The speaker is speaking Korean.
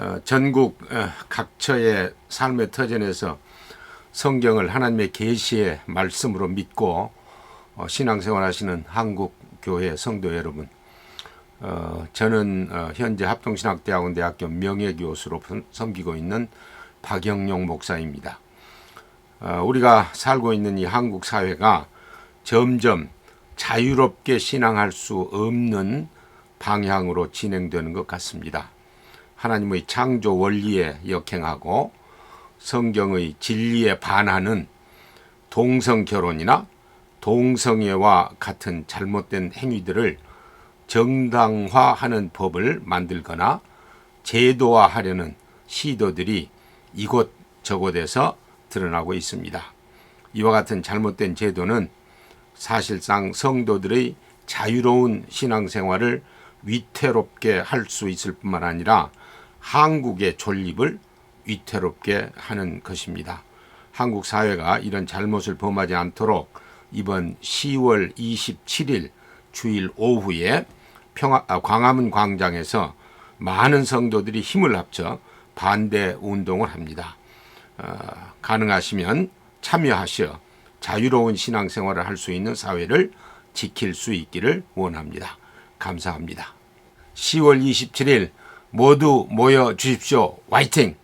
어, 전국 어, 각처의 삶의 터전에서 성경을 하나님의 계시의 말씀으로 믿고 어, 신앙생활 하시는 한국 교회 성도 여러분, 어, 저는 어, 현재 합동신학대학원 대학교 명예교수로 섬- 섬기고 있는 박영용 목사입니다. 어, 우리가 살고 있는 이 한국 사회가 점점 자유롭게 신앙할 수 없는 방향으로 진행되는 것 같습니다. 하나님의 창조 원리에 역행하고 성경의 진리에 반하는 동성 결혼이나 동성애와 같은 잘못된 행위들을 정당화하는 법을 만들거나 제도화하려는 시도들이 이곳저곳에서 드러나고 있습니다. 이와 같은 잘못된 제도는 사실상 성도들의 자유로운 신앙생활을 위태롭게 할 수 있을 뿐만 아니라 한국의 존립을 위태롭게 하는 것입니다. 한국 사회가 이런 잘못을 범하지 않도록 이번 10월 27일 주일 오후에 평화, 아, 광화문 광장에서 많은 성도들이 힘을 합쳐 반대 운동을 합니다. 어, 가능하시면 참여하셔 자유로운 신앙생활을 할 수 있는 사회를 지킬 수 있기를 원합니다. 감사합니다. 10월 27일 모두 모여 주십시오. 화이팅!